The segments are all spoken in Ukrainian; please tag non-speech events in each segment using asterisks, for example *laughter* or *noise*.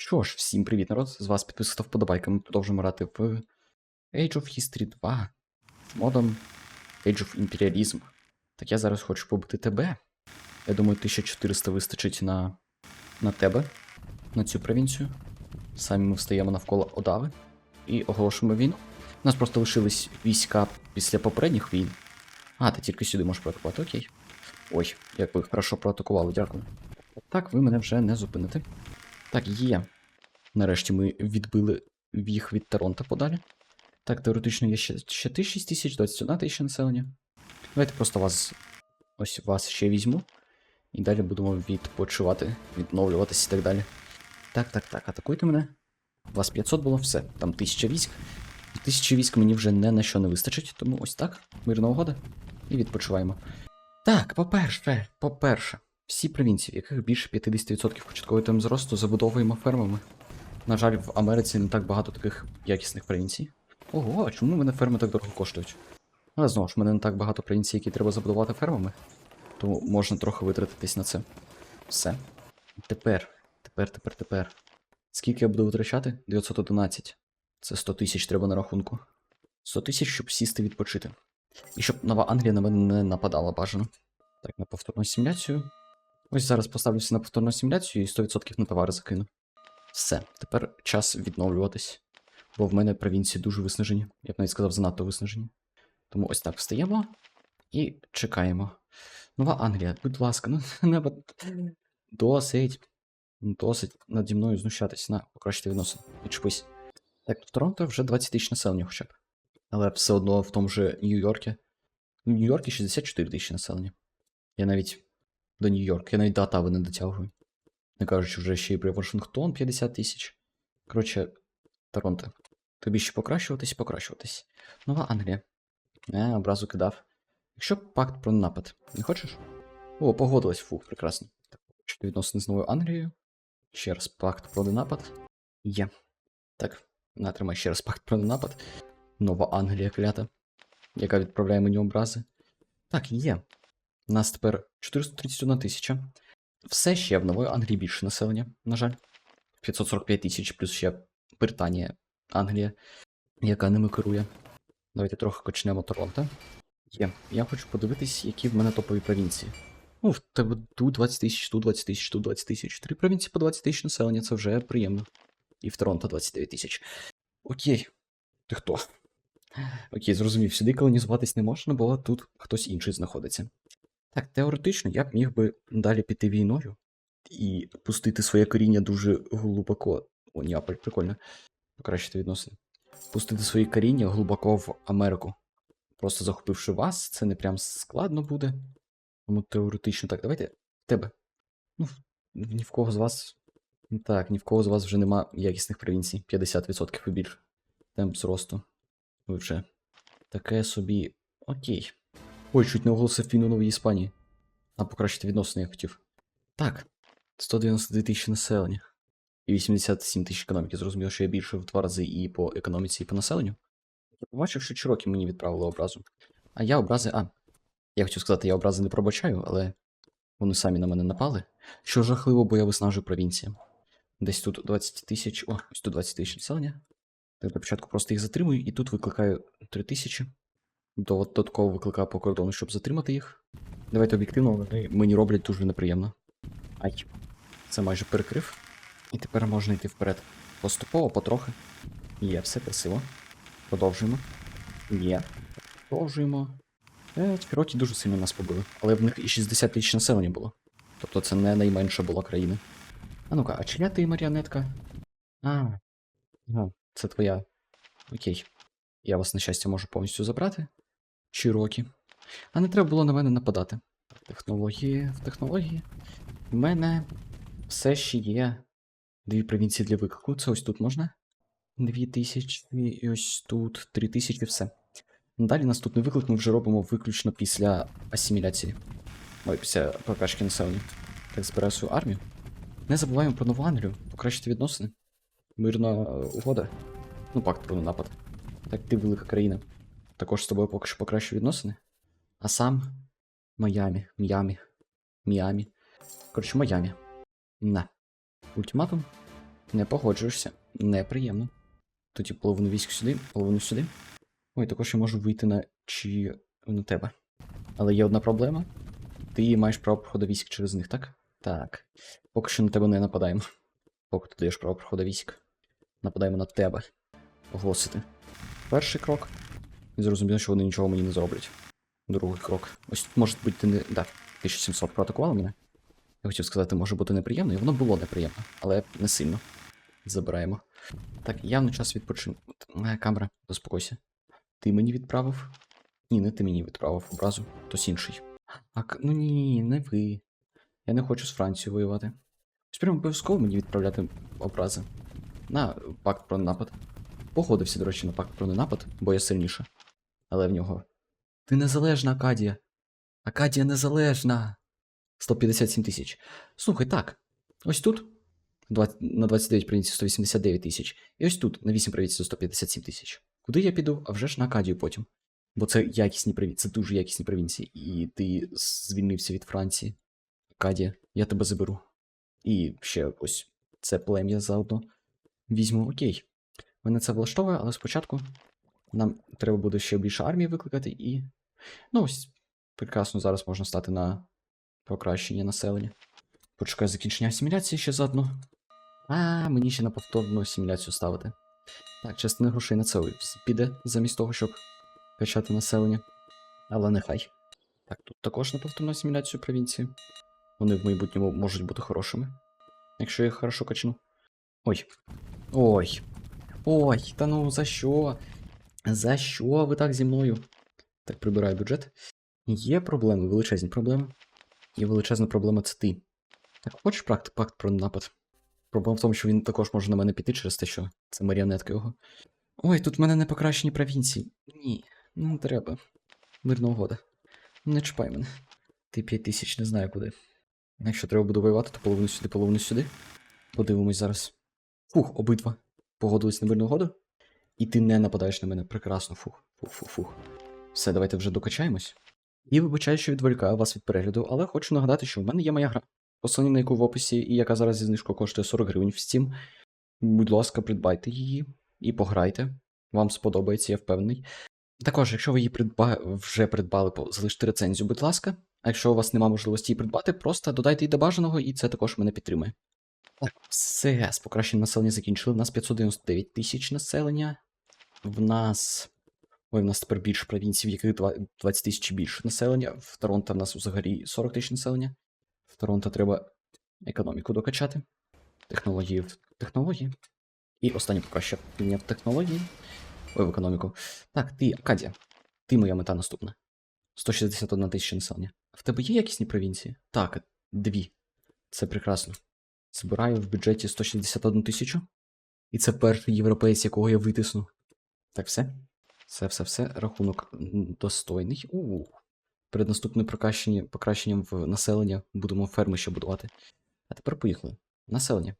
Що ж, всім привіт, народ! З вас підписка та вподобайка. Ми продовжуємо грати в Age of History 2 з модом Age of Imperialism. Так я зараз хочу побити тебе. Я думаю, 1400 вистачить на, на тебе, на цю провінцію. Самі ми встаємо навколо Одави і оголошуємо війну. У нас просто лишились війська після попередніх війн. А, ти тільки сюди можеш проатакувати, окей. Ой, як ви хорошо проатакували, дякую. Так, ви мене вже не зупините. Так, є. Нарешті ми відбили їх від Торонто подалі. Так, теоретично є ще, ще ти 6 тисяч, 21 тисяча населення. Давайте просто вас. Ось вас ще візьму. І далі будемо відпочивати, відновлюватися і так далі. Так, так, так, атакуйте мене. У вас 500 було, все, там 1000 військ. 1000 військ мені вже не на що не вистачить, тому ось так, мирна угода. І відпочиваємо. Так, по-перше, по-перше, всі провінції, в яких більше 50% початкової тем зросту, забудовуємо фермами. На жаль, в Америці не так багато таких якісних провінцій. Ого, а чому мене ферми так дорого коштують? Але знову ж, мене не так багато провінцій, які треба забудувати фермами. Тому можна трохи витратитись на це. Все. Тепер, тепер, тепер, тепер. Скільки я буду витрачати? 911. Це 100 тисяч треба на рахунку. 100 тисяч, щоб сісти відпочити. І щоб Нова Англія на мене не нападала бажано. Так, на повторну симуляцію. Ось зараз поставлюся на повторну симуляцію і 100% на товари закину. Все, тепер час відновлюватись. Бо в мене провінції дуже виснажені. Я б навіть сказав, занадто виснажені. Тому ось так встаємо і чекаємо. Нова Англія, будь ласка, ну *laughs* досить. Досить наді мною знущатись. На, покращити відносини. Відчепись. Так, в Торонто вже 20 тисяч населення хоча б. Але все одно в тому же Нью-Йоркі. В Нью-Йоркі 64 тисячі населення. Я навіть до Нью-Йорка, я навіть до Оттави не дотягую. Не кажучи вже ще й про Вашингтон 50 тисяч. Коротше, Торонто. Тобі ще покращуватись, покращуватись. Нова Англія. Не, образу кидав. Якщо пакт про напад, не хочеш? О, погодилась, фух, прекрасно. Що відносини з Новою Англією. Ще раз пакт про напад. Є. Так, натримай ще раз пакт про напад. Нова Англія клята, яка відправляє мені образи. Так, є. У нас тепер 431 тисяча. Все ще в Нової Англії більше населення, на жаль. 545 тисяч, плюс ще Британія, Англія, яка ними керує. Давайте трохи качнемо Торонто. Є. Я хочу подивитись, які в мене топові провінції. Ну, в тебе тут 20 тисяч, тут 20 тисяч, тут 20 тисяч. Три провінції по 20 тисяч населення, це вже приємно. І в Торонто 29 тисяч. Окей. Ти хто? Окей, зрозумів, сюди колонізуватись не можна, бо тут хтось інший знаходиться. Так, теоретично я б міг би далі піти війною і пустити своє коріння дуже глибоко. О, Неаполь, прикольно. Покращити відносини. Пустити свої коріння глибоко в Америку. Просто захопивши вас, це не прям складно буде. Тому теоретично так, давайте тебе. Ну, ні в кого з вас. Так, ні в кого з вас вже нема якісних провінцій. 50% і більше. Темп зросту. Ви вже. Таке собі. Окей. Ой, чуть не оголосив війну Новій Іспанії. А покращити відносини я хотів. Так. 192 тисячі населення. І 87 тисяч економіки. Зрозуміло, що я більше в два рази і по економіці, і по населенню. Я побачив, що Чирокі мені відправили образу. А я образи. А. Я хотів сказати, я образи не пробачаю, але вони самі на мене напали. Що жахливо, бо я виснажую провінції. Десь тут 20 тисяч. О, ось тут 20 тисяч населення. Так, для початку просто їх затримую, і тут викликаю 3 тисячі. Додатково викликаю по кордону, щоб затримати їх. Давайте об'єктивно, мені роблять дуже неприємно. Ай. Це майже перекрив. І тепер можна йти вперед. Поступово, потрохи. Є, все красиво. Продовжуємо. Є. Продовжуємо. Е, Чирокі дуже сильно нас побили. Але в них і 60 тисяч населення було. Тобто це не найменша була країна. А ну-ка, а чия ти маріонетка? А. Ага, це твоя. Окей. Я вас, на щастя, можу повністю забрати. Чирокі. А не треба було на мене нападати. Технології, в технології. В мене все ще є дві провінції для виклику. Це ось тут можна. Дві тисячі, і ось тут три тисячі, все. Далі наступний виклик ми вже робимо виключно після асиміляції. Ой, після прокачки населення. Так, збираю свою армію. Не забуваємо про нову Англію, покращити відносини. Мирна е, угода. Ну, пакт про напад. Так, ти велика країна. Також з тобою поки що покращу відносини. А сам Майамі, М'ямі, Міамі. Коротше, Майамі. На. Ультиматум. Не погоджуєшся. Неприємно. Тоді половину військ сюди, половину сюди. Ой, також я можу вийти на чи на тебе. Але є одна проблема. Ти маєш право проходу військ через них, так? Так. Поки що на тебе не нападаємо. Поки ти даєш право проходу військ. Нападаємо на тебе. Оголосити. Перший крок. І зрозуміло, що вони нічого мені не зроблять. Другий крок. Ось тут може бути не. Да, 1700 проатакували мене. Я хотів сказати, може бути неприємно, і воно було неприємно, але не сильно. Забираємо. Так, явно час відпочинку. Камера, заспокойся. Ти мені відправив? Ні, не ти мені відправив образу, хтось інший. А, ну ні, не ви. Я не хочу з Францією воювати. Прямо обов'язково мені відправляти образи. На пакт про напад. Погодився, до речі, на пакт про ненапад, бо я сильніша. Але в нього. Ти незалежна, Акадія. Акадія незалежна. 157 тисяч. Слухай, так. Ось тут два- на 29 провінцій 189 тисяч. І ось тут на 8 провінцій 157 тисяч. Куди я піду? А вже ж на Акадію потім. Бо це якісні провінції, це дуже якісні провінції. І ти звільнився від Франції. Акадія, я тебе заберу. І ще ось це плем'я заодно. Візьму, окей. Мене це влаштовує, але спочатку нам треба буде ще більше армії викликати і. Ну ось, прекрасно зараз можна стати на покращення населення. Почекаю закінчення асиміляції ще заодно. А, мені ще на повторну асиміляцію ставити. Так, частина грошей на це піде замість того, щоб качати населення. Але нехай. Так, тут також на повторну асиміляцію провінції. Вони в майбутньому можуть бути хорошими. Якщо я їх хорошо качну. Ой. Ой. Ой, та ну за що? За що ви так зі мною? Так, прибираю бюджет. Є проблеми, величезні проблеми. Є величезна проблема це ти. Так, хочеш пакт, пакт про напад? Проблема в тому, що він також може на мене піти через те, що це маріонетка його. Ой, тут в мене не покращені провінції. Ні, не треба. Мирна угода. Не чіпай мене. Ти 5 тисяч не знаю куди. Якщо треба буде воювати, то половину сюди, половину сюди. Подивимось зараз. Фух, обидва. Погодились на мирну угоду. І ти не нападаєш на мене. Прекрасно, фух. Фух, фух, фух. Все, давайте вже докачаємось. І вибачаю, що відволікаю вас від перегляду, але хочу нагадати, що в мене є моя гра. Посилання на яку в описі, і яка зараз зі знижкою коштує 40 гривень в Steam. Будь ласка, придбайте її і пограйте. Вам сподобається, я впевнений. Також, якщо ви її придба... вже придбали, залиште рецензію, будь ласка. А якщо у вас немає можливості її придбати, просто додайте її до бажаного, і це також мене підтримує. Так, все, з покращенням населення закінчили. У нас 599 тисяч населення. В нас. Ой, в нас тепер більше провінцій, в яких 20 тисяч більше населення. В Торонто в нас взагалі 40 тисяч населення. В Торонто треба економіку докачати. Технології в технології. І останнє покращення в технології. Ой, в економіку. Так, ти, Акадія. Ти моя мета наступна. 161 тисяча населення. В тебе є якісні провінції? Так, дві. Це прекрасно. Збираю в бюджеті 161 тисячу. І це перший європейць, якого я витисну. Так, все. Все, все, все. Рахунок достойний. У. Перед наступним покращенням, в населення будемо ферми ще будувати. А тепер поїхали. Населення.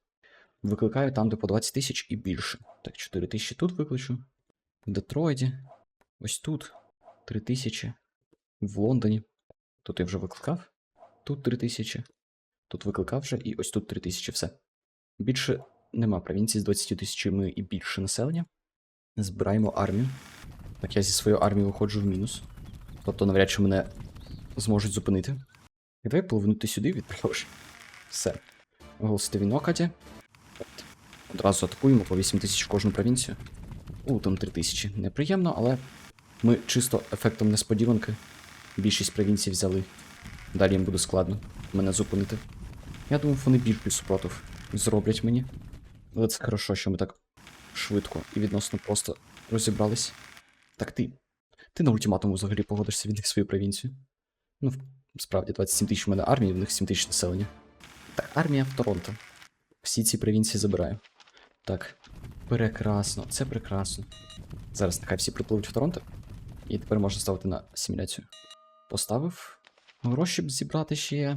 Викликаю там, де по 20 тисяч і більше. Так, 4 тисячі тут викличу. В Детройді. Ось тут. 3 тисячі. В Лондоні. Тут я вже викликав. Тут 3 тисячі. Тут викликав вже, і ось тут 3 тисячі, все. Більше нема провінцій з 20 тисячами і більше населення. Збираємо армію. Так я зі своєю армією виходжу в мінус. Тобто навряд чи мене зможуть зупинити. І давай половину сюди відправиш. Все. Оголосити війну, Катя. Одразу атакуємо по 8 тисяч кожну провінцію. У, там 3 тисячі. Неприємно, але ми чисто ефектом несподіванки більшість провінцій взяли. Далі їм буде складно мене зупинити. Я думав, вони більший супротив зроблять мені. Але це хорошо, що ми так швидко і відносно просто розібрались. Так ти. Ти на ультиматуму взагалі погодишся від них свою провінцію. Ну, справді, 27 тисяч в мене армії, в них 7 тисяч населення. Так, армія в Торонто. Всі ці провінції забираю. Так. Прекрасно, це прекрасно. Зараз нехай всі припливуть в Торонто. І тепер можна ставити на асиміляцію. Поставив. Гроші б зібрати ще.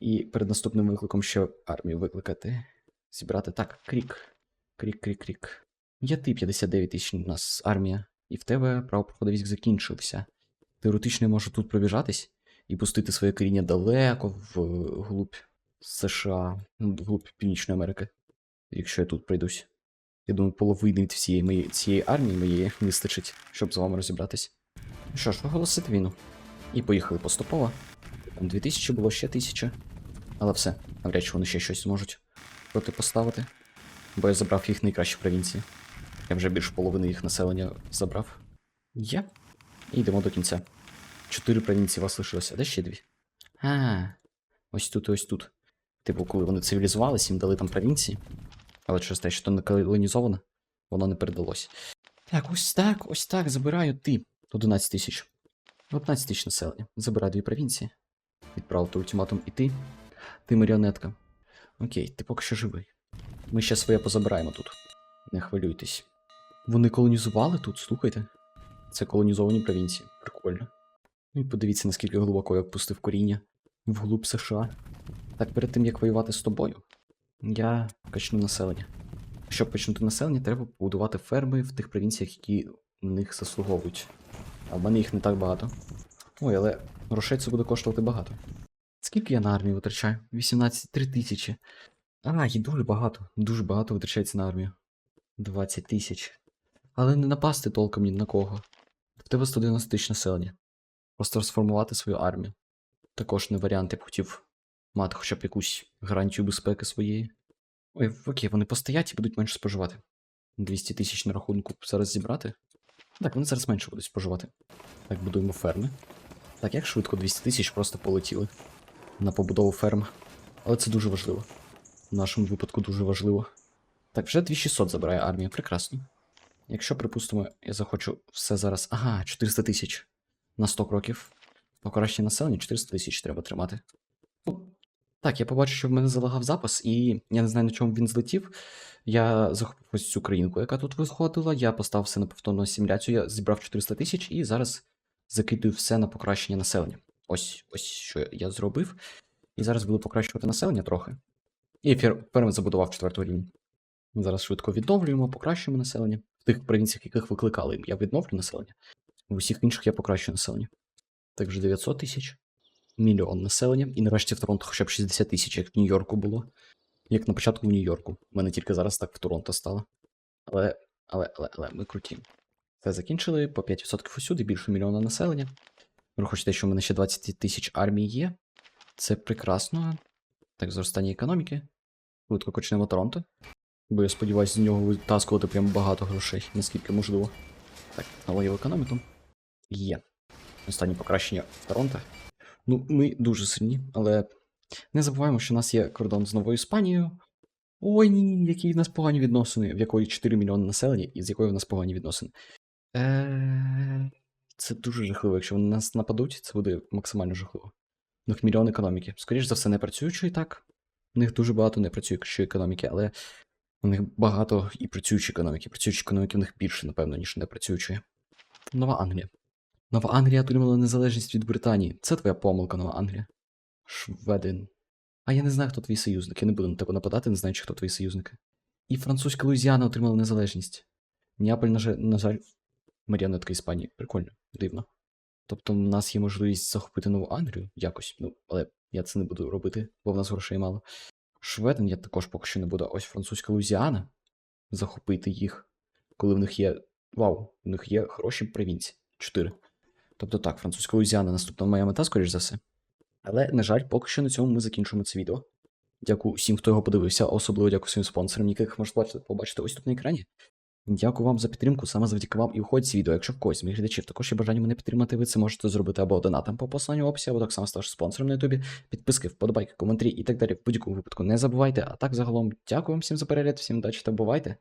І перед наступним викликом ще армію викликати. Зібрати. Так, крік. Крік, крік, крік. Є ти 59 тисяч у нас армія, і в тебе право проходу військ закінчився. Теоретично я можу тут пробіжатись і пустити своє коріння далеко в глубь США, ну, вглубь Північної Америки. якщо я тут прийдусь. Я думаю, половини від всієї моєї цієї армії моєї вистачить, щоб з вами розібратись. Ну що ж, оголосити війну. І поїхали поступово. Там 2000 було ще 1000. Але все, навряд чи вони ще щось зможуть протипоставити. Бо я забрав їх найкращі провінції. Я вже більше половини їх населення забрав. Є. І йдемо до кінця. Чотири провінції вас лишилося, де ще дві? А, ось тут і ось тут. Типу, коли вони цивілізувалися, їм дали там провінції. Але через те, що не колонізовано, воно не передалось. Так, ось так, ось так, забираю ти. 11 тисяч. 11 тисяч населення. Забираю дві провінції. Відправити ультиматум і ти. Ти маріонетка. Окей, ти поки що живий. Ми ще своє позабираємо тут. Не хвилюйтесь. Вони колонізували тут, слухайте. Це колонізовані провінції. Прикольно. Ну і подивіться, наскільки глибоко я пустив коріння вглуб США. Так, перед тим як воювати з тобою, я качну населення. Щоб почнути населення, треба побудувати ферми в тих провінціях, які на них заслуговують. А в мене їх не так багато. Ой, але грошей це буде коштувати багато. Скільки я на армію витрачаю? 18 3 тисячі. А, і дуже багато. Дуже багато витрачається на армію. 20 тисяч. Але не напасти толком ні на кого. В тебе 190 тисяч населення. Просто розформувати свою армію. Також не варіант, я б хотів мати хоча б якусь гарантію безпеки своєї. Ой, окей, вони постоять і будуть менше споживати. 200 тисяч на рахунку зараз зібрати. Так, вони зараз менше будуть споживати. Так, будуємо ферми. Так, як швидко 200 тисяч просто полетіли на побудову ферм. Але це дуже важливо. В нашому випадку дуже важливо. Так, вже 2600 забирає армія, прекрасно. Якщо, припустимо, я захочу все зараз. Ага, 400 тисяч на 100 кроків. Покращення населення 400 тисяч треба тримати. Ну, так, я побачив, що в мене залагав запис, і я не знаю, на чому він злетів. Я захопив ось цю країнку, яка тут виходила. Я поставив все на повторну асиміляцію, я зібрав 400 тисяч і зараз закидую все на покращення населення. Ось ось що я зробив. І зараз буду покращувати населення трохи. І фер- ферми забудував четвертого рівня. Зараз швидко відновлюємо, покращуємо населення. В тих провінціях, яких викликали, я відновлю населення. В усіх інших я покращую населення. Так вже 900 тисяч, мільйон населення, і нарешті в Торонто хоча б 60 тисяч, як в Нью-Йорку було. Як на початку в Нью-Йорку. У мене тільки зараз так в Торонто стало. Але, але, але, але, ми круті. Це закінчили по 5% усюди, більше мільйона населення. Враховуючи те, що в мене ще 20 тисяч армій є. Це прекрасно. Так, зростання економіки. Швидко почнемо Торонто. Бо я сподіваюся, з нього витаскувати прям багато грошей, наскільки можливо. Так, налоїв економіку. Є. Останнє покращення в Торонто. Ну, ми дуже сильні, але не забуваємо, що у нас є кордон з Новою Іспанією. Ой, ні, які в нас погані відносини, в якої 4 мільйони населення, і з якої в нас погані відносини. Е, Це дуже жахливо. Якщо вони нас нападуть, це буде максимально жахливо. Них мільйон економіки. Скоріше за все, не працюючої так. У них дуже багато не працюючої економіки, але у них багато і працюючої економіки. Працюючої економіки в них більше, напевно, ніж не працюючої. Нова Англія. Нова Англія отримала незалежність від Британії. Це твоя помилка, Нова Англія. Шведин. А я не знаю, хто твій союзник. Я не буду на тебе нападати, не знаю, хто твої союзники. І французька Луїзіана отримала незалежність. Неаполь, на жаль, на жаль, маріонетка Іспанії. Прикольно, дивно. Тобто, в нас є можливість захопити нову Англію якось, ну, але я це не буду робити, бо в нас грошей мало. Шведен я також поки що не буду. Ось французька Лузіана. Захопити їх, коли в них є. Вау, в них є хороші провінції. Чотири. Тобто так, французька Лузіана наступна моя мета, скоріш за все. Але, на жаль, поки що на цьому ми закінчуємо це відео. Дякую всім, хто його подивився, особливо дякую своїм спонсорам, яких можна побачити ось тут на екрані. Дякую вам за підтримку, саме завдяки вам і виходить це відео. Якщо в когось з моїх глядачів також є бажання мене підтримати, ви це можете зробити або донатом по посланню в описі, або так само ставши спонсором на ютубі, підписки, вподобайки, коментарі і так далі. В будь-якому випадку не забувайте. А так загалом, дякую вам всім за перегляд, всім удачі та бувайте!